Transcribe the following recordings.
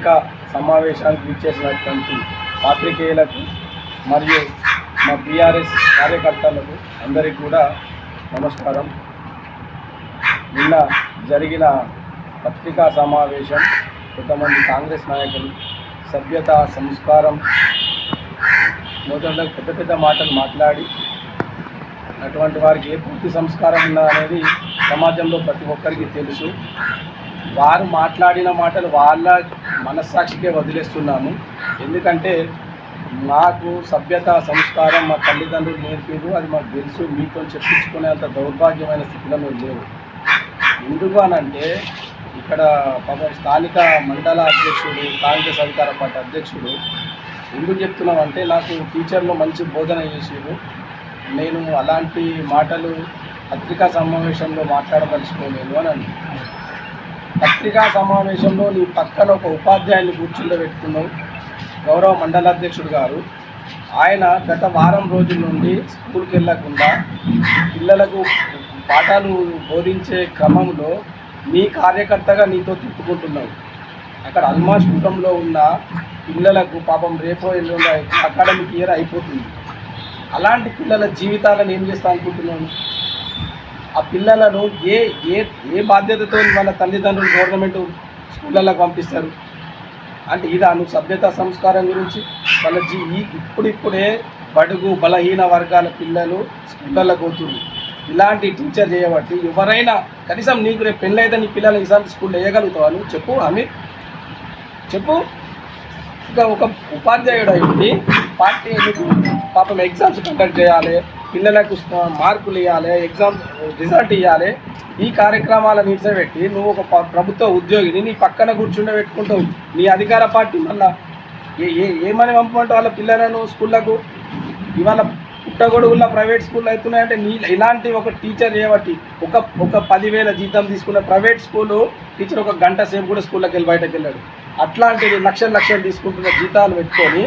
పత్రికా సమావేశానికి విచ్చేసినటువంటి పాత్రికేయులకు మరియు మా బీఆర్ఎస్ కార్యకర్తలకు అందరికీ కూడా నమస్కారం. నిన్న జరిగిన పత్రికా సమావేశం కొంతమంది కాంగ్రెస్ నాయకులు సభ్యత సంస్కారం మొదట పెద్ద పెద్ద మాటలు మాట్లాడి అటువంటి వారికి ఏ పూర్తి సంస్కారం ఉందా అనేది సమాజంలో ప్రతి ఒక్కరికి తెలుసు. వారు మాట్లాడిన మాటలు వాళ్ళ మనస్సాక్షికే వదిలేస్తున్నాము. ఎందుకంటే మాకు సభ్యత సంస్కారం మా తల్లిదండ్రులు నేర్పారు అది మాకు తెలుసు మీతో చెప్పించుకునేంత దౌర్భాగ్యమైన స్థితిలో మేము లేవు. ఎందుకు అనంటే ఇక్కడ పాపం స్థానిక మండల అధ్యక్షుడు కాంగ్రెస్ అధికార పార్టీ అధ్యక్షుడు ఎందుకు చెప్తున్నామంటే నాకు టీచర్లు మంచి బోధన చేసారు నేను అలాంటి మాటలు పత్రికా సమావేశంలో మాట్లాడదలుచుకోలేదు అని పత్రికా సమావేశంలో నీ పక్కన ఒక ఉపాధ్యాయుని కూర్చుండబెట్టుకున్నావు. గౌరవ మండలాధ్యక్షుడు గారు ఆయన గత వారం రోజుల నుండి స్కూల్కి వెళ్ళకుండా పిల్లలకు పాఠాలు బోధించే క్రమంలో నీ కార్యకర్తగా నీతో తిప్పుకుంటున్నావు. అక్కడ అల్మాస్ కుటుంబంలో ఉన్న పిల్లలకు పాపం రేపో ఎల్లుండో అకాడమిక్ ఇయర్ అయిపోతుంది. అలాంటి పిల్లల జీవితాలను ఏం చేస్తా అనుకుంటున్నాను ఆ పిల్లలను ఏ ఏ ఏ బాధ్యతతో వాళ్ళ తల్లిదండ్రులు గవర్నమెంట్ స్కూళ్ళకు పంపిస్తారు? అంటే ఇదాను సభ్యత సంస్కారం గురించి వాళ్ళ జీ ఈ ఇప్పుడిప్పుడే బడుగు బలహీన వర్గాల పిల్లలు స్కూళ్ళకు పోతుంది ఇలాంటి టీచర్ చేయబట్టి ఎవరైనా కనీసం నీకు రేపు పెళ్ళైతే నీ పిల్లలు ఇలాంటి స్కూల్లో వేయగలుగుతావు చెప్పు అమీర్. చెప్పు. ఇంకా ఒక ఉపాధ్యాయుడు అయ్యి పార్టీ పాపం ఎగ్జామ్స్ కండక్ట్ చేయాలి? పిల్లలకు మార్కులు ఇవ్వాలి ఎగ్జామ్ రిజల్ట్ ఇవ్వాలి ఈ కార్యక్రమాలను నిలిచబెట్టి నువ్వు ఒక ప్రభుత్వ ఉద్యోగిని నీ పక్కన కూర్చుండే పెట్టుకుంటావు. నీ అధికార పార్టీ మళ్ళా ఏ ఏ ఏమని పంపమంటే వాళ్ళ పిల్లలను స్కూళ్ళకు? ఇవాళ పుట్టగొడుగుల ప్రైవేట్ స్కూల్ అవుతున్నాయంటే నీ ఇలాంటి ఒక టీచర్ చేయబట్టి ఒక ఒక పదివేల జీతం తీసుకున్న ప్రైవేట్ స్కూలు టీచర్ ఒక గంట సేపు కూడా స్కూళ్ళకి వెళ్ళి బయటకు వెళ్ళాడు అట్లాంటిది లక్షలు లక్షలు తీసుకుంటున్న జీతాలు పెట్టుకొని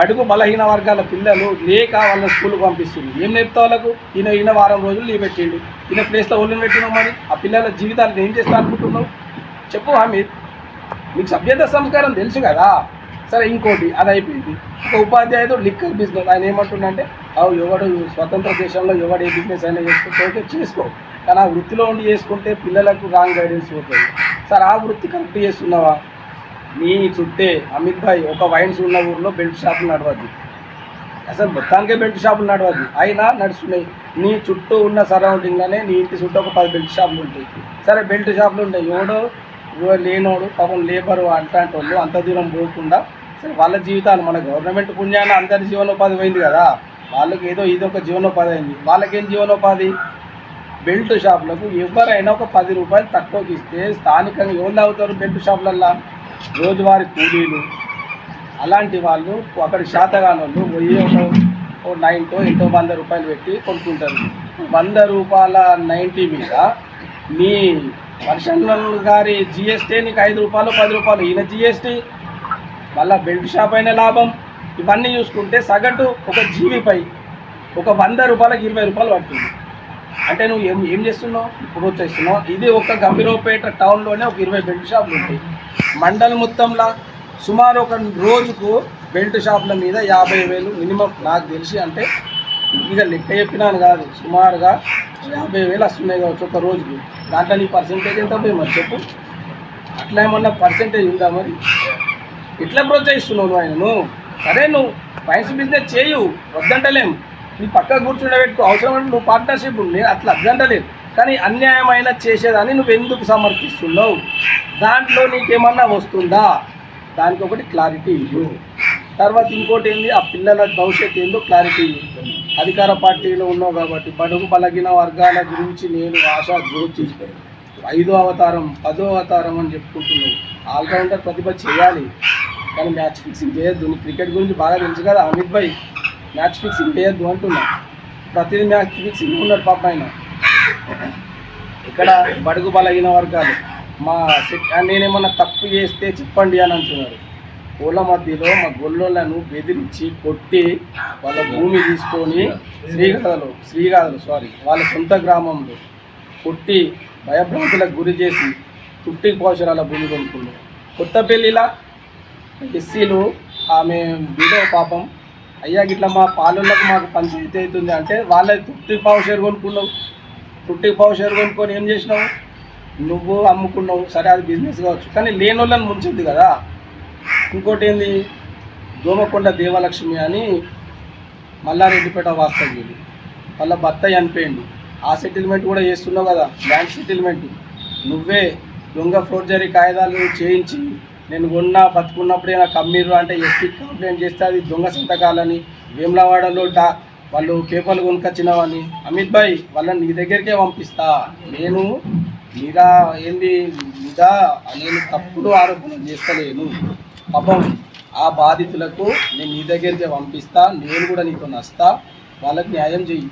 బడుగు బలహీన వర్గాల పిల్లలు లేక వాళ్ళ స్కూల్కి పంపిస్తుంది. ఏం నేర్పుతా వాళ్ళకు? ఈయన ఈయన వారం రోజులు లీవ్ పెట్టిండు. ఈయన ప్లేస్లో ఒళ్ళు పెట్టినావు మరి? ఆ పిల్లల జీవితాలు ఏం చేస్తా అనుకుంటున్నావు? చెప్పు హమీద్ మీకు సభ్యత సంస్కారం తెలుసు కదా? సరే ఇంకోటి అది అయిపోయింది. ఒక ఉపాధ్యాయుడు లిక్కర్ బిజినెస్ ఆయన ఏమంటుండంటే అవు ఎవడు స్వతంత్ర దేశంలో ఎవడు ఏ బిజినెస్ అయినా చేసుకుంటే చేసుకో. కానీ ఆ వృత్తిలో ఉండి చేసుకుంటే పిల్లలకు రాంగ్ గైడెన్స్ పోతుంది. సార్ ఆ వృత్తి కరెక్ట్ చేస్తున్నావా? నీ చుట్టే అమిత్ భాయ్ ఒక వైన్స్ ఉన్న ఊర్లో బెల్ట్ షాపులు నడవద్దు. అసలు మొత్తానికే బెల్ట్ షాపులు నడవద్దు. అయినా నడుస్తున్నాయి. నీ చుట్టూ ఉన్న సరౌండింగ్లోనే నీ ఇంటి చుట్టూ ఒక పది బెల్ట్ షాపులు ఉంటాయి. సరే బెల్ట్ షాపులు ఉంటాయి. ఎవడో లేనోడు పాపం లేబరు అంటాంటి వాళ్ళు అంత దూరం పోకుండా సరే వాళ్ళ జీవితాలు. మన గవర్నమెంట్ పుణ్యాన్ని అందరి జీవనోపాధి పోయింది కదా. వాళ్ళకి ఏదో ఇది ఒక జీవనోపాధి అయింది. వాళ్ళకేం జీవనోపాధి? బెల్ట్ షాపులకు ఎవరైనా ఒక పది రూపాయలు తక్కువకి ఇస్తే స్థానికంగా ఎవరు తాగుతారు బెల్ట్ షాపులల్లో? రోజువారి కూలీలు అలాంటి వాళ్ళు అక్కడ శాతగాని పోయి ఒక ఓ ఎంతో వంద రూపాయలు పెట్టి కొనుక్కుంటారు. వంద రూపాయల నైంటీ మీద మీ వర్షన్ గారి జిఎస్టీ నీకు ఐదు రూపాయలు పది రూపాయలు ఈయన జిఎస్టీ మళ్ళీ బెల్ట్ షాప్ అయిన లాభం. ఇవన్నీ చూసుకుంటే సగటు ఒక జీవిపై ఒక వంద రూపాయలకు ఇరవై రూపాయలు పడుతుంది. అంటే నువ్వు ఏం ఏం చేస్తున్నావు? ప్రోత్సహిస్తున్నావు ఇది ఒక గంభీరపేట టౌన్లోనే ఒక ఇరవై బెల్ట్ షాపులు ఉంటాయి. మండల్ మొత్తంలో సుమారు ఒక రోజుకు బెల్ట్ షాపుల మీద యాభై వేలు మినిమం నాకు తెలిసి అంటే ఇక లెక్క చెప్పినాను కాదు సుమారుగా యాభై వేలు వస్తున్నాయి కావచ్చు ఒక రోజుకి. దాంట్లో నీ పర్సంటేజ్ ఎంత పోయి మరి చెప్పు? అట్లా ఏమన్నా పర్సంటేజ్ ఉందా మరి? ఎట్లా ప్రోత్సహిస్తున్నావు నువ్వు ఆయనను? సరే నువ్వు ఫైనాన్స్ బిజినెస్ చేయు వద్దంటలేం. నీ పక్క కూర్చుండబెట్టుకో. అవసరం అంటే నువ్వు పార్ట్నర్షిప్ నేను అట్లా అద్దంటలేదు. కానీ అన్యాయమైన చేసేదాన్ని నువ్వు ఎందుకు సమర్పిస్తున్నావు దాంట్లో నీకేమన్నా వస్తుందా? దానికి ఒకటి క్లారిటీ ఇవ్వు. తర్వాత ఇంకోటి ఏంది ఆ పిల్లల భవిష్యత్తు ఏందో క్లారిటీ ఇవ్వు. అధికార పార్టీలో ఉన్నావు కాబట్టి బడుగు పలగిన వర్గాల గురించి నేను ఆశ జ్యోతి. ఐదో అవతారం పదో అవతారం అని చెప్పుకుంటున్నావు. ఆల్రౌండర్ ప్రతిభ చేయాలి. కానీ మ్యాచ్ ఫిక్సింగ్ చేయొద్దు. నీ క్రికెట్ గురించి బాగా తెలుసు కదా అమిత్ భాయ్. మ్యాచ్ ఫిక్సింగ్ చేయొద్దు అంటున్నా. ప్రతిదీ మ్యాచ్ ఫిక్సింగ్ ఉన్నాడు పాప ఆయన. ఇక్కడ బడుగు బలహీన వర్గాలు. మా నేనేమన్నా తప్పు చేస్తే చెప్పండి అని అంటున్నారు. పూల మధ్యలో మా గొల్లోళ్ళను బెదిరించి కొట్టి వాళ్ళ భూమి తీసుకొని శ్రీగాథలు శ్రీగాథలు సారీ వాళ్ళ సొంత గ్రామంలో కొట్టి భయభ్రాంతులకు గురి చేసి తుట్టి పోషరాల భూమి కొనుక్కున్నారు. కొత్తపల్లిలా ఎస్సీలు ఆమె వీడియో పాపం అయ్యా గిట్లా మా పాలనలకు మాకు పంచాయతీ అవుతుంది అంటే వాళ్ళ తుట్టి పావు షేర్ కొనుక్కున్నావు తుట్టి పావు షేర్ కొనుక్కొని ఏం చేసినావు? నువ్వు అమ్ముకున్నావు. సరే అది బిజినెస్ కావచ్చు. కానీ లేని వాళ్ళని ముంచుద్ది కదా. ఇంకోటి ఏంది? దోమకొండ దేవలక్ష్మి అని మల్లారెడ్డిపేట వాస్తవ్యులు వాళ్ళ భర్త చనిపోయింది ఆ సెటిల్మెంట్ కూడా చేస్తున్నావు కదా బ్యాంక్ సెటిల్మెంట్ నువ్వే దొంగ ఫోర్జరీ కాగితాలు చేయించి నేను కొన్నా బతుకున్నప్పుడే నాకు అమ్మిర్రు అంటే ఎస్పీ కంప్లైంట్ చేస్తే అది దొంగ సంతకాలని వేములవాడలో డా వాళ్ళు పేపర్లు కొనుకొచ్చినావని అమిత్ భాయ్ వాళ్ళని నీ దగ్గరికే పంపిస్తా. నేను మీద ఏంది మీద నేను తప్పుడు ఆరోపణలు చేస్తలేను. పాపం ఆ బాధితులకు నేను నీ దగ్గరికే పంపిస్తా. నేను కూడా నీతో నస్తా. వాళ్ళకి న్యాయం చెయ్యి.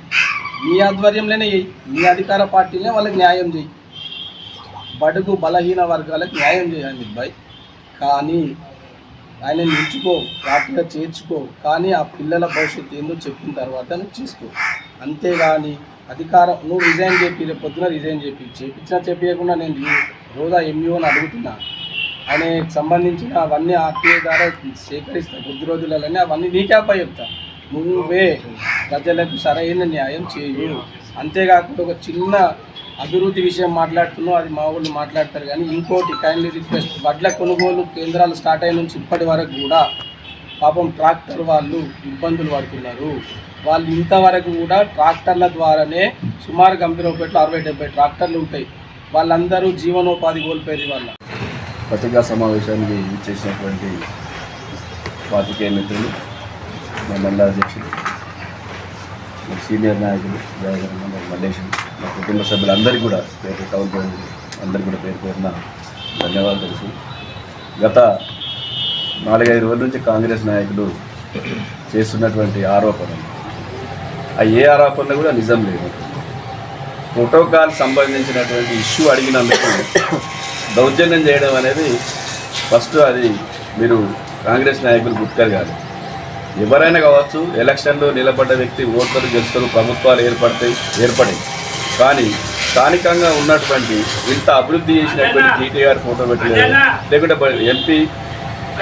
నీ ఆధ్వర్యంలోనే చెయ్యి. నీ అధికార పార్టీనే వాళ్ళకి న్యాయం చెయ్యి. బడుగు బలహీన వర్గాలకు న్యాయం చేయాలి అమిత్ భాయ్. కానీ ఆయన నిలుచుకో పార్టీగా చేర్చుకో కానీ ఆ పిల్లల భవిష్యత్తు ఏందో చెప్పిన తర్వాత నువ్వు చేసుకో. అంతేగాని అధికారం నువ్వు రిజైన్ చెప్పి రేపు పొద్దున రిజైన్ చెప్పి చేపించినా చెప్పకుండా నేను రోజా ఎంఈఓని అడుగుతున్నా. ఆయనకు సంబంధించిన అవన్నీ ఆర్టీఐ ద్వారా సేకరిస్తా. కొద్ది రోజులలోనే అవన్నీ నీకే అప్ప చెప్తా. నువ్వే ప్రజలకు సరైన న్యాయం చేయు. అంతేకాకుండా ఒక చిన్న అభివృద్ధి విషయం మాట్లాడుతున్నాం అది మా వాళ్ళు మాట్లాడతారు కానీ ఇంకోటి కైండ్లీ రిక్వెస్ట్ వడ్ల కొనుగోలు కేంద్రాలు స్టార్ట్ అయిన నుంచి ఇప్పటి వరకు కూడా పాపం ట్రాక్టర్ వాళ్ళు ఇబ్బందులు పడుతున్నారు. వాళ్ళు ఇంతవరకు కూడా ట్రాక్టర్ల ద్వారానే సుమారు గంభీరపేటలో అరవై డెబ్బై ట్రాక్టర్లు ఉంటాయి. వాళ్ళందరూ జీవనోపాధి కోల్పోయేది వాళ్ళ పత్రికా సమావేశానికి ఇచ్చేసినటువంటి పాతికేయ మిత్రులు మా మండల అధ్యక్షులు సీనియర్ నాయకులు జయగర్ మల్లేశం మా కుటుంబ సభ్యులందరికీ కూడా పేరు టౌన్ అందరికీ కూడా పేరు పేరున ధన్యవాదాలు తెలుసు. గత నాలుగైదు రోజుల నుంచి కాంగ్రెస్ నాయకులు చేస్తున్నటువంటి ఆరోపణలు. ఆ ఏ ఆరోపణలు కూడా నిజం లేదు. ప్రోటోకాల్ సంబంధించినటువంటి ఇష్యూ అడిగినందుకు దౌర్జన్యం చేయడం అనేది ఫస్ట్ అది మీరు కాంగ్రెస్ నాయకులు గుర్తెరగాలి. ఎవరైనా కావచ్చు ఎలక్షన్లో నిలబడ్డ వ్యక్తి ఓటర్లు గెలుస్తారు ప్రభుత్వాలు ఏర్పడతాయి ఏర్పడాయి కానీ స్థానికంగా ఉన్నటువంటి ఇంత అభివృద్ధి చేసినటువంటి కేటీఆర్ ఫోటో పెట్టలేదు. లేకుంటే ఎంపీ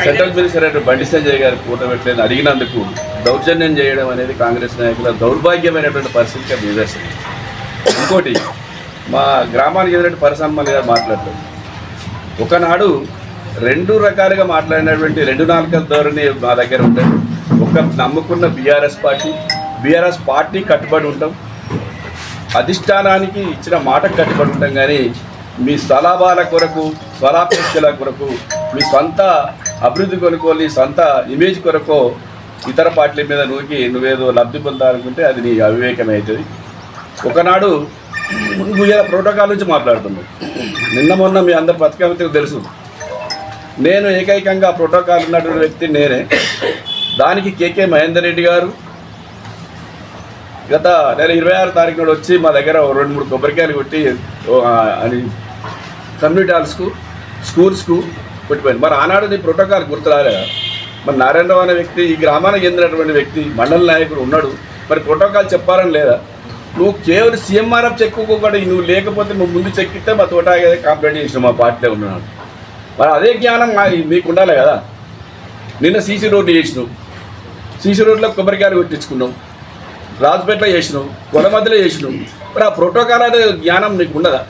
సెంట్రల్ మినిస్టర్ అయిన బండి సంజయ్ గారి ఫోటో పెట్టలేదు. అడిగినందుకు దౌర్జన్యం చేయడం అనేది కాంగ్రెస్ నాయకుల దౌర్భాగ్యమైనటువంటి పరిస్థితిగా నిదర్శనం. ఇంకోటి మా గ్రామానికి ఎదురైన పరిశ్రమలు గారు మాట్లాడలేదు ఒకనాడు రెండు రకాలుగా మాట్లాడినటువంటి రెండు నాలుగు ధోరణి మా దగ్గర ఉండేది ఒక నమ్ముకున్న బీఆర్ఎస్ పార్టీ బీఆర్ఎస్ పార్టీ కట్టుబడి ఉంటాం. అధిష్టానానికి ఇచ్చిన మాటకు కట్టుబడి ఉంటాం కానీ మీ స్వలాభాల కొరకు స్వలాపేక్షల కొరకు మీ సొంత అభివృద్ధి కొనుక్కోని సొంత ఇమేజ్ కొరకు ఇతర పార్టీల మీద నూకి నువ్వేదో లబ్ధి పొందాలనుకుంటే అది నీ అవివేకమే అవుతుంది. ఒకనాడు నువ్వు ప్రోటోకాల్ నుంచి మాట్లాడుతున్నావు నిన్న మొన్న మీ అందరి పత్రికా తెలుసు. నేను ఏకైకంగా ప్రోటోకాల్ ఉన్నటువంటి వ్యక్తి నేనే. దానికి కేకే మహేందర్ రెడ్డి గారు. గత నెల ఇరవై ఆరు తారీఖు నాడు వచ్చి మా దగ్గర రెండు మూడు కొబ్బరికాయలు కొట్టి అని కమ్యూనిటీ హాల్స్కు స్కూల్స్కు కొట్టిపోయింది. మరి ఆనాడు నీ ప్రోటోకాల్ గుర్తురాలే. మరి నారాయణరావు అనే వ్యక్తి ఈ గ్రామానికి చెందినటువంటి వ్యక్తి మండల నాయకుడు ఉన్నాడు. మరి ప్రోటోకాల్ చెప్పాలని లేదా? నువ్వు కేవలం సీఎంఆర్ఎఫ్ చెక్కుకోకుండా నువ్వు లేకపోతే నువ్వు ముందు చెక్కితే మా తోట కంప్లైంట్ చేసిన మా పార్టీలో ఉన్నాడు. మరి అదే జ్ఞానం మా- మీకు ఉండాలి కదా. నిన్న సీసీ రోడ్డు చేసినావు సీసీ రోడ్లో కొబ్బరికాయలు కొట్టించుకున్నాం. రాజపేటలో చేసినాం కొల మధ్యలో చేసినాం. మరి ఆ ప్రోటోకాల్ అనే జ్ఞానం నీకు ఉండదా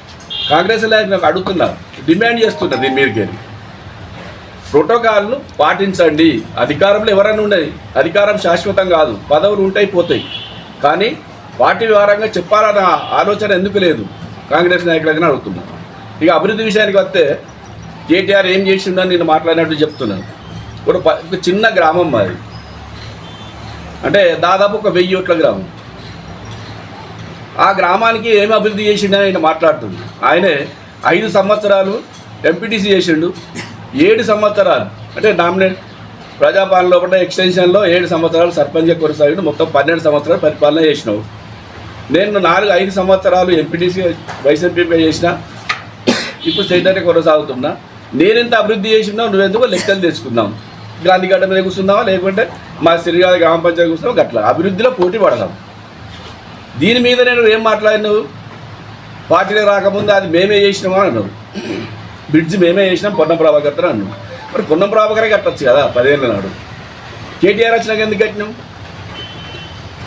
కాంగ్రెస్ నాకు అడుగుతున్నా డిమాండ్ చేస్తున్నా దీని మీదకి ప్రోటోకాల్ను పాటించండి. అధికారంలో ఎవరైనా ఉండేది అధికారం శాశ్వతం కాదు పదవులు ఉంటాయి పోతాయి కానీ వాటి వివరంగా చెప్పాలన్న ఆలోచన ఎందుకు లేదు? కాంగ్రెస్ నాయకులకి అడుగుతున్నా ఇక అభివృద్ధి విషయానికి వస్తే కేటీఆర్ ఏం చేసిండని నేను మాట్లాడినట్టు చెప్తున్నాను. ఒక చిన్న గ్రామం మాది. అంటే దాదాపు ఒక వెయ్యి ఓట్ల గ్రామం. ఆ గ్రామానికి ఏమి అభివృద్ధి చేసిండని ఆయన మాట్లాడుతుంది ఆయనే ఐదు సంవత్సరాలు ఎంపీటీసీ చేసిండు. ఏడు సంవత్సరాలు అంటే నామినేట్ ప్రజాపాలన లోపల ఎక్స్టెన్షన్లో ఏడు సంవత్సరాలు సర్పంచ్ కొనసాగిండు. మొత్తం పన్నెండు సంవత్సరాలు పరిపాలన చేసినావు. నేను నాలుగు ఐదు సంవత్సరాలు ఎంపీటీసీ వైస్ ఎంపీపీ చేసిన ఇప్పుడు సెక్రటరీ కొనసాగుతున్నా. నేనెంత అభివృద్ధి చేసినావు నువ్వెందుకో లెక్కలు తెచ్చుకుందాం. గాంధీగడ్డ మీద కూర్చుందావా? లేకుంటే మా సిరిగాల గ్రామ పంచాయతీ కూర్చున్నావు గట్ల. అభివృద్ధిలో పోటీ పడదాం. దీని మీద నేను ఏం మాట్లాడినావు పార్టీలో రాకముందు అది మేమే చేసినామా అన్నావు బ్రిడ్జ్ మేమే చేసినాం పొన్నం ప్రభాకర్ అన్నాం మరి పొన్నం ప్రభాకరే కట్టచ్చు కదా పదేళ్ళ నాడు. కేటీఆర్ వచ్చినాక ఎందుకు కట్టినాం?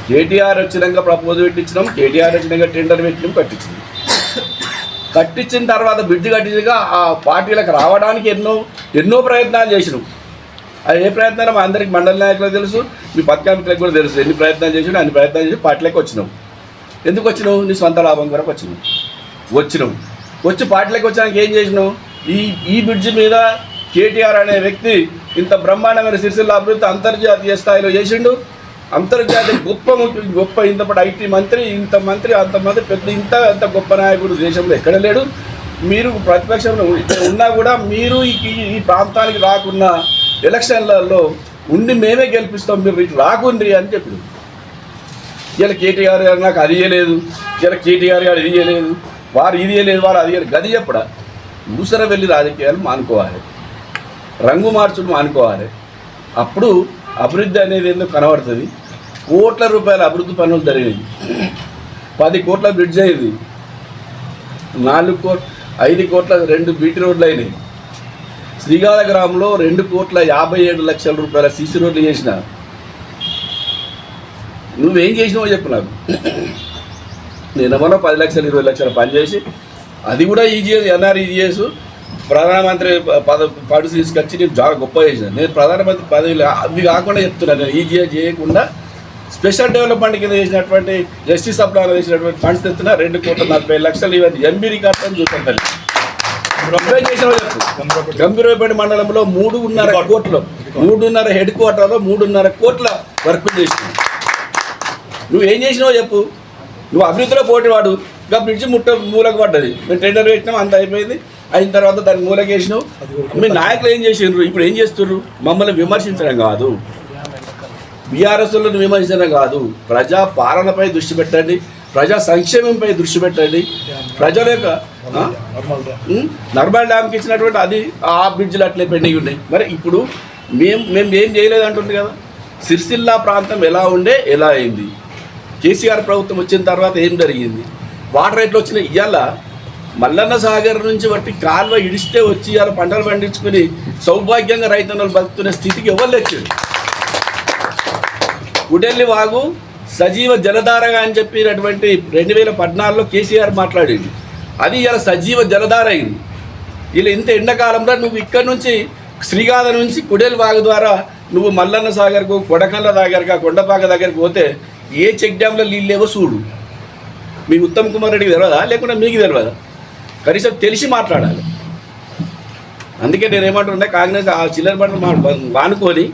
కేటీఆర్ వచ్చినాక ప్రపోజ్ పెట్టించినాం కేటీఆర్ వచ్చినాక టెండర్ పెట్టినాం కట్టించినాం. కట్టించిన తర్వాత బ్రిడ్జ్ కట్టించగా ఆ పార్టీలకు రావడానికి ఎన్నో ఎన్నో ప్రయత్నాలు చేసినాం. అది ఏ ప్రయత్నాలు మా అందరికి మండల నాయకులకు తెలుసు మీ పత్రికాలకు కూడా తెలుసు. ఎన్ని ప్రయత్నాలు చేసినా అన్ని ప్రయత్నాలు చేసి పార్టీలకు వచ్చినాం. ఎందుకు వచ్చినావు? నీ సొంత లాభం కొరకు వచ్చినావు వచ్చినావు వచ్చి పార్టీలకు వచ్చాక ఏం చేసినావు? ఈ ఈ బ్రిడ్జ్ మీద కేటీఆర్ అనే వ్యక్తి ఇంత బ్రహ్మాండమైన సిరిసిల్ల అభివృద్ధి అంతర్జాతీయ స్థాయిలో చేసిండు. అంతర్జాతీయ గొప్ప గొప్ప ఇంతపటి ఐటీ మంత్రి ఇంత మంత్రి అంత మంత్రి పెద్ద ఇంత అంత గొప్ప నాయకుడు దేశంలో ఎక్కడ లేడు. మీరు ప్రతిపక్షంలో ఉన్నా కూడా మీరు ఈ ఈ ప్రాంతానికి రాకున్నా ఎలక్షన్లలో ఉండి మేమే గెలిపిస్తాం మీరు ఇటు రాకుండ్రి అని చెప్పి ఇలా కేటీఆర్ గారు నాకు అది ఇయ్యలేదు ఇలా కేటీఆర్ గారు ఇది ఇయ్యలేదు వారు ఇది ఇయ్యలేదు వారు అది గది చెప్పడా ఊసర వెళ్ళి రాజకీయాలు మానుకోవాలి. రంగు మార్చులు మానుకోవాలి. అప్పుడు అభివృద్ధి అనేది ఎందుకు కనబడుతుంది. కోట్ల రూపాయల అభివృద్ధి పనులు జరిగినాయి. పది కోట్ల బ్రిడ్జ్ అయింది. నాలుగు కోట్ ఐదు కోట్ల రెండు బీటీ రోడ్లు అయినాయి. శ్రీగాల గ్రామంలో రెండు కోట్ల యాభై ఏడు లక్షల రూపాయల సీసీ రోడ్లు చేసిన. నువ్వేం చేసినావో చెప్పు నాకు. నేను ఏమన్నా పది లక్షలు ఇరవై లక్షలు పనిచేసి అది కూడా ఈజీఎస్ ఎన్ఆర్ఈజీఎస్ ప్రధానమంత్రి ప- పద పడు తీసుకొచ్చి నేను చాలా గొప్ప చేసిన. నేను ప్రధానమంత్రి పదవి అవి కాకుండా చెప్తున్నాను నేను ఈజీఎస్ చేయకుండా స్పెషల్ డెవలప్మెంట్ కింద చేసినటువంటి జస్టిస్ అప్లాన్ చేసినటువంటి ఫండ్స్ తెస్తున్నా రెండు కోట్ల నలభై లక్షలు ఇవన్నీ ఎంబీ రికార్డ్ అని చూస్తాను తల్లి. నువ్వేం చేసినావో చెప్పు గంభీరపేట మండలంలో మూడున్నర కోట్లు మూడున్నర హెడ్ క్వార్టర్లో మూడున్నర కోట్ల వర్క్ చేసినావు నువ్వేం చేసినావో చెప్పు. నువ్వు అభివృద్ధిలో పోటీవాడు. ఇంకా బ్రిడ్జ్ ముట్ట మూలకు పడ్డది. మేము టెండర్ పెట్టినాం అంత అయిపోయింది. అయిన తర్వాత దాన్ని మూలకి వేసినావు మీ నాయకులు ఏం చేసిండ్రు? ఇప్పుడు ఏం చేస్తున్నారు మమ్మల్ని విమర్శించడం కాదు. బీఆర్ఎస్లను విమర్శించడం కాదు. ప్రజా పాలనపై దృష్టి పెట్టండి. ప్రజా సంక్షేమంపై దృష్టి పెట్టండి. ప్రజల యొక్క? నర్మల్ డ్యామ్కి ఇచ్చినటువంటి అది ఆ బ్రిడ్జ్లు అట్లే పెండింగ్ ఉన్నాయి. మరి ఇప్పుడు మేము మేము ఏం చేయలేదు అంటుంది కదా. సిరిసిల్ల ప్రాంతం ఎలా ఉండే ఎలా అయింది. కేసీఆర్ ప్రభుత్వం వచ్చిన తర్వాత ఏం జరిగింది. వాటర్ ఎట్లా వచ్చినాయి. ఇవాళ మల్లన్న సాగర్ నుంచి బట్టి కాలువ ఇడిస్తే వచ్చి ఇవాళ పంటలు పండించుకుని సౌభాగ్యంగా రైతన్నలు బతుకునే స్థితికి ఎవరు లేచారు ఉడెల్లి వాగు సజీవ జలధారగా అని చెప్పినటువంటి రెండు వేల పద్నాలుగులో కేసీఆర్ మాట్లాడింది. అది ఇలా సజీవ జలధార అయింది. ఇలా ఇంత ఎండాకాలంలో నువ్వు ఇక్కడ నుంచి శ్రీగాధ నుంచి కుడెల్ వాగు ద్వారా నువ్వు మల్లన్న సాగర్కు కొడకల్ల దగ్గరగా కొండపాక దగ్గరికి పోతే ఏ చెక్ డ్యాంలో నీళ్ళు లేవో చూడు. మీ ఉత్తమ్ కుమార్ రెడ్డికి తెలియదా లేకుంటే మీకు తెలియదా కనీసం తెలిసి మాట్లాడాలి. అందుకే నేను ఏమంటున్నా కాంగ్రెస్ ఆ చిల్లర బట్టలు మా వానుకొని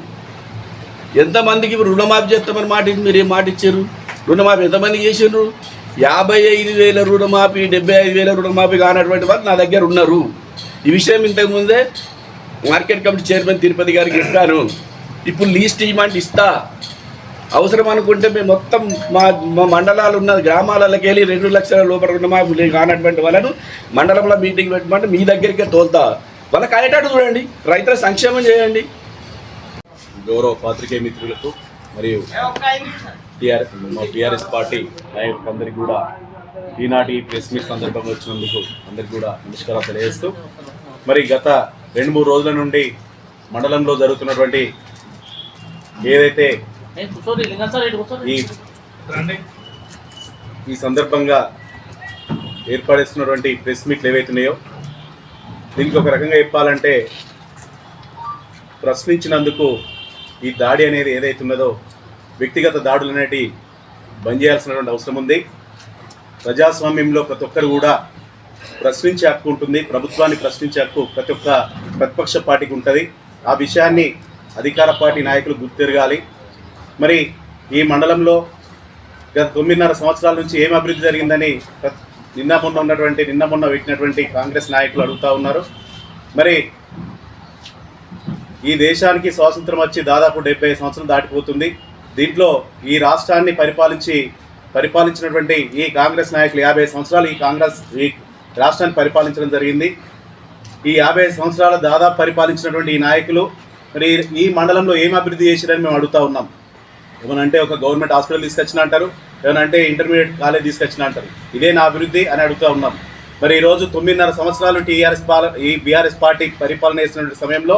ఎంతమందికి రుణమాఫీ చేస్తామని మాట మీరు ఏం మాట ఇచ్చారు? రుణమాఫీ ఎంతమందికి చేసిండ్రు? యాభై ఐదు వేల రుణమాఫీ డెబ్బై ఐదు వేల రుణమాఫీ కానటువంటి వారు నా దగ్గర ఉన్నారు. ఈ విషయం ఇంతకుముందే మార్కెట్ కమిటీ చైర్మన్ తిరుపతి గారికి ఇస్తాను ఇప్పుడు లీస్ట్ ఇవ్వమంటే ఇస్తా. అవసరం అనుకుంటే మేము మొత్తం మా మా మండలాలు ఉన్న గ్రామాలకి వెళ్ళి రెండు లక్షల లోపల రుణమాఫీ కానటువంటి వాళ్ళను మండలంలో మీటింగ్ పెట్టమంటే మీ దగ్గరికే తోలుతా. వాళ్ళకి అయ్యేటట్టు చూడండి. రైతుల సంక్షేమం చేయండి. గౌరవ పాత్రికేయ మిత్రులకు మరియు టిఆర్ఎస్ మా టీఆర్ఎస్ పార్టీ నాయకులందరికీ కూడా ఈనాటి ప్రెస్ మీట్ సందర్భంగా వచ్చినందుకు అందరికీ కూడా నమస్కారాలు తెలియజేస్తూ మరి గత రెండు మూడు రోజుల నుండి మండలంలో జరుగుతున్నటువంటి ఏదైతే ఈ ఈ సందర్భంగా ఏర్పడేస్తున్నటువంటి ప్రెస్ మీట్లు ఏవైతున్నాయో దీనికి ఒక రకంగా చెప్పాలంటే ప్రశ్నించినందుకు ఈ దాడి అనేది ఏదైతే ఉన్నదో వ్యక్తిగత దాడులు అనేటి బంద్ చేయాల్సినటువంటి అవసరం ఉంది. ప్రజాస్వామ్యంలో ప్రతి ఒక్కరు కూడా ప్రశ్నించే హక్కు ఉంటుంది. ప్రభుత్వాన్ని ప్రశ్నించే హక్కు ప్రతి ఒక్క ప్రతిపక్ష పార్టీకి ఉంటుంది. ఆ విషయాన్ని అధికార పార్టీ నాయకులు గుర్తిరగాలి. మరి ఈ మండలంలో గత తొమ్మిదిన్నర సంవత్సరాల నుంచి ఏం అభివృద్ధి జరిగిందని నిన్న మొన్న ఉన్నటువంటి నిన్న మొన్న పెట్టినటువంటి కాంగ్రెస్ నాయకులు అడుగుతా ఉన్నారు. మరి ఈ దేశానికి స్వాతంత్రం వచ్చి దాదాపు డెబ్బై సంవత్సరం దాటిపోతుంది. దీంట్లో ఈ రాష్ట్రాన్ని పరిపాలించి పరిపాలించినటువంటి ఈ కాంగ్రెస్ నాయకులు యాభై సంవత్సరాలు ఈ కాంగ్రెస్ ఈ రాష్ట్రాన్ని పరిపాలించడం జరిగింది. ఈ యాభై సంవత్సరాలు దాదాపు పరిపాలించినటువంటి ఈ నాయకులు మరి ఈ మండలంలో ఏం అభివృద్ధి చేశారని మేము అడుగుతా ఉన్నాం. ఏమనంటే ఒక గవర్నమెంట్ హాస్పిటల్ తీసుకొచ్చిన అంటారు ఏమనంటే ఇంటర్మీడియట్ కాలేజ్ తీసుకొచ్చిన అంటారు. ఇదే నా అభివృద్ధి అని అడుగుతా ఉన్నాం. మరి ఈరోజు తొమ్మిదిన్నర సంవత్సరాలు టీఆర్ఎస్ పాల ఈ బీఆర్ఎస్ పార్టీ పరిపాలన చేసినటువంటి సమయంలో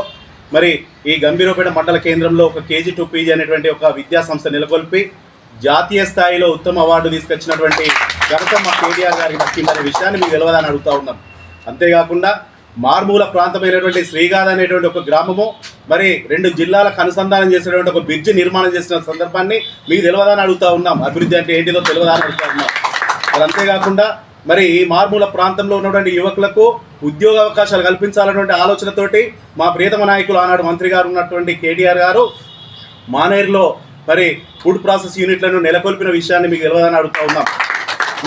మరి ఈ గంభీరపేట మండల కేంద్రంలో ఒక కేజీ టు పీజీ అనేటువంటి ఒక విద్యా సంస్థ నెలకొల్పి జాతీయ స్థాయిలో ఉత్తమ అవార్డు తీసుకొచ్చినటువంటి ఘనత మా కేటీఆర్ గారికి దక్కిందనే విషయాన్ని మీకు తెలియదని అడుగుతా ఉన్నాం. అంతేకాకుండా మారుమూల ప్రాంతమైనటువంటి శ్రీగాధ అనేటువంటి ఒక గ్రామము మరి రెండు జిల్లాలకు అనుసంధానం చేసినటువంటి ఒక బ్రిడ్జ్ నిర్మాణం చేసిన సందర్భాన్ని మీకు తెలియదని అడుగుతా ఉన్నాం. అభివృద్ధి అంటే ఏంటిదో తెలియదని అడుగుతా ఉన్నాం. మరి అంతేకాకుండా మరి ఈ మారుమూల ప్రాంతంలో ఉన్నటువంటి యువకులకు ఉద్యోగ అవకాశాలు కల్పించాలన్నటువంటి ఆలోచనతోటి మా ప్రియతమ నాయకులు ఆనాడు మంత్రి గారు ఉన్నటువంటి కేటీఆర్ గారు మానేరులో మరి ఫుడ్ ప్రాసెస్ యూనిట్లను నెలకొల్పిన విషయాన్ని మీకు తెలియదని అడుగుతా ఉన్నాం.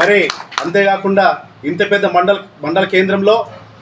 మరి అంతేకాకుండా ఇంత పెద్ద మండల మండల కేంద్రంలో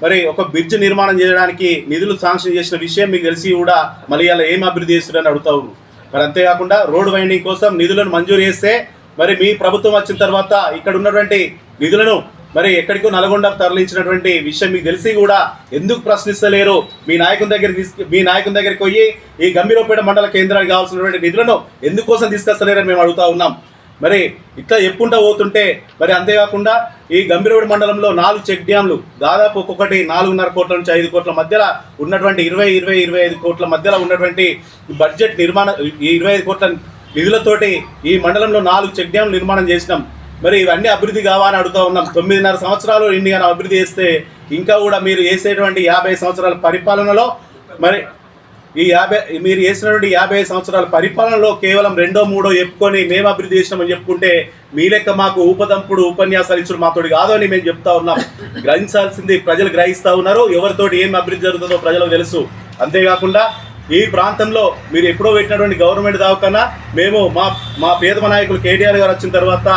మరి ఒక బ్రిడ్జ్ నిర్మాణం చేయడానికి నిధులు శాంక్షన్ చేసిన విషయం మీకు తెలిసి కూడా మళ్ళీ ఇలా ఏం అభివృద్ధి చేస్తున్నారని అడుగుతా ఉన్నాం. మరి అంతేకాకుండా రోడ్ వైండింగ్ కోసం నిధులను మంజూరు చేస్తే మరి మీ ప్రభుత్వం వచ్చిన తర్వాత ఇక్కడ ఉన్నటువంటి నిధులను మరి ఎక్కడికో నల్గొండ తరలించినటువంటి విషయం మీకు తెలిసి కూడా ఎందుకు ప్రశ్నిస్తలేరు? మీ నాయకుని దగ్గర తీసుకు మీ నాయకుని దగ్గరికి పోయి ఈ గంభీరపేట మండల కేంద్రానికి కావాల్సినటువంటి నిధులను ఎందుకోసం తీసుకొస్తలేరని మేము అడుగుతా ఉన్నాం. మరి ఇట్లా ఎప్పుంటా పోతుంటే మరి అంతేకాకుండా ఈ గంభీరపేట మండలంలో నాలుగు చెక్ డ్యాంలు దాదాపు ఒక్కొక్కటి నాలుగున్నర కోట్ల నుంచి ఐదు కోట్ల మధ్యలో ఉన్నటువంటి ఇరవై ఇరవై ఇరవై ఐదు కోట్ల మధ్యలో ఉన్నటువంటి బడ్జెట్ నిర్మాణ ఇరవై ఐదు కోట్ల నిధులతోటి ఈ మండలంలో నాలుగు చెక్ డ్యాంలు నిర్మాణం చేసినాం. మరి ఇవన్నీ అభివృద్ధి కావాలని అడుగుతూ ఉన్నాం. తొమ్మిదిన్నర సంవత్సరాలు ఇండియాను అభివృద్ధి చేస్తే ఇంకా కూడా మీరు చేసేటువంటి యాభై సంవత్సరాల పరిపాలనలో మరి ఈ యాభై మీరు చేసినటువంటి యాభై సంవత్సరాల పరిపాలనలో కేవలం రెండో మూడో చెప్పుకొని మేము అభివృద్ధి చేసినామని చెప్పుకుంటే మీ లెక్క మాకు ఉపదంపుడు ఉపన్యాసాలు ఇచ్చుడు మాతోటి కాదు అని మేము చెప్తా ఉన్నాం. గ్రహించాల్సింది ప్రజలు గ్రహిస్తూ ఉన్నారు. ఎవరితోటి ఏం అభివృద్ధి జరుగుతుందో ప్రజలకు తెలుసు. అంతేకాకుండా ఈ ప్రాంతంలో మీరు ఎప్పుడో పెట్టినటువంటి గవర్నమెంట్ దావకన్నా మేము మా మా పేదమ నాయకులు కేటీఆర్ గారు వచ్చిన తర్వాత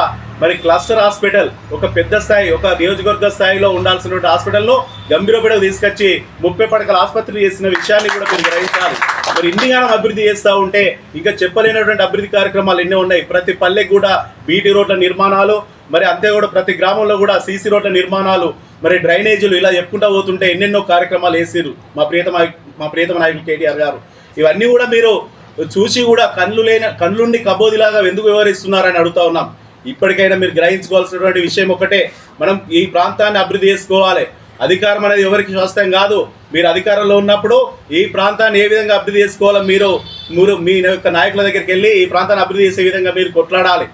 మరి క్లస్టర్ హాస్పిటల్ ఒక పెద్ద స్థాయి ఒక నియోజకవర్గ స్థాయిలో ఉండాల్సినటువంటి హాస్పిటల్లో గంభీరపేటకు తీసుకొచ్చి ముప్పై పడకల ఆసుపత్రి చేసిన విషయాన్ని కూడా మీరు గ్రహించాలి. మరి ఇన్నిగానం అభివృద్ధి చేస్తూ ఉంటే ఇంకా చెప్పలేనటువంటి అభివృద్ధి కార్యక్రమాలు ఎన్నో ఉన్నాయి. ప్రతి పల్లె కూడా బీటీ రోడ్ల నిర్మాణాలు మరి అంతే కూడా ప్రతి గ్రామంలో కూడా సీసీ రోడ్ల నిర్మాణాలు మరి డ్రైనేజీలు ఇలా చెప్పుకుంటూ పోతుంటే ఎన్నెన్నో కార్యక్రమాలు వేసారు మా ప్రియతమ మా ప్రియతమ నాయకులు కేటీఆర్ గారు. ఇవన్నీ కూడా మీరు చూసి కూడా కళ్ళు లేని కళ్ళుండి కబోదిలాగా ఎందుకు వ్యవహరిస్తున్నారని అడుగుతా ఉన్నాం. ఇప్పటికైనా మీరు గ్రహించుకోవాల్సినటువంటి విషయం ఒకటే. మనం ఈ ప్రాంతాన్ని అభివృద్ధి చేసుకోవాలి. అధికారం అనేది ఎవరికి స్వస్థం కాదు. మీరు అధికారంలో ఉన్నప్పుడు ఈ ప్రాంతాన్ని ఏ విధంగా అభివృద్ధి చేసుకోవాలో మీరు మీరు మీ యొక్క నాయకుల దగ్గరికి వెళ్ళి ఈ ప్రాంతాన్ని అభివృద్ధి చేసే విధంగా మీరు కొట్లాడాలి.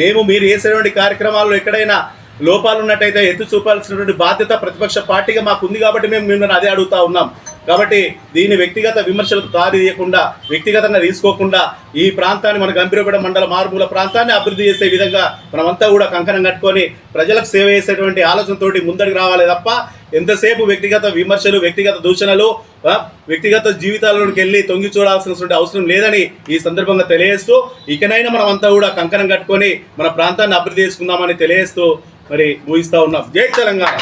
మేము మీరు చేసేటువంటి కార్యక్రమాల్లో ఎక్కడైనా లోపాలు ఉన్నట్టయితే ఎత్తు చూపాల్సినటువంటి బాధ్యత ప్రతిపక్ష పార్టీగా మాకు ఉంది కాబట్టి మేము మిమ్మల్ని అదే అడుగుతా ఉన్నాం. కాబట్టి దీన్ని వ్యక్తిగత విమర్శలకు దారి తీయకుండా వ్యక్తిగతంగా తీసుకోకుండా ఈ ప్రాంతాన్ని మన గంభీరపేట మండల మారుమూల ప్రాంతాన్ని అభివృద్ధి చేసే విధంగా మనమంతా కూడా కంకణం కట్టుకొని ప్రజలకు సేవ చేసేటువంటి ఆలోచనతోటి ముందరికి రావాలి తప్ప ఎంతసేపు వ్యక్తిగత విమర్శలు వ్యక్తిగత దూషణలు వ్యక్తిగత జీవితాలలోకి వెళ్ళి తొంగి చూడాల్సినటువంటి అవసరం లేదని ఈ సందర్భంగా తెలియజేస్తూ ఇకనైనా మనం అంతా కూడా కంకణం కట్టుకొని మన ప్రాంతాన్ని అభివృద్ధి చేసుకుందామని తెలియజేస్తూ మరి ఊహిస్తూ ఉన్నాం. జై తెలంగాణ.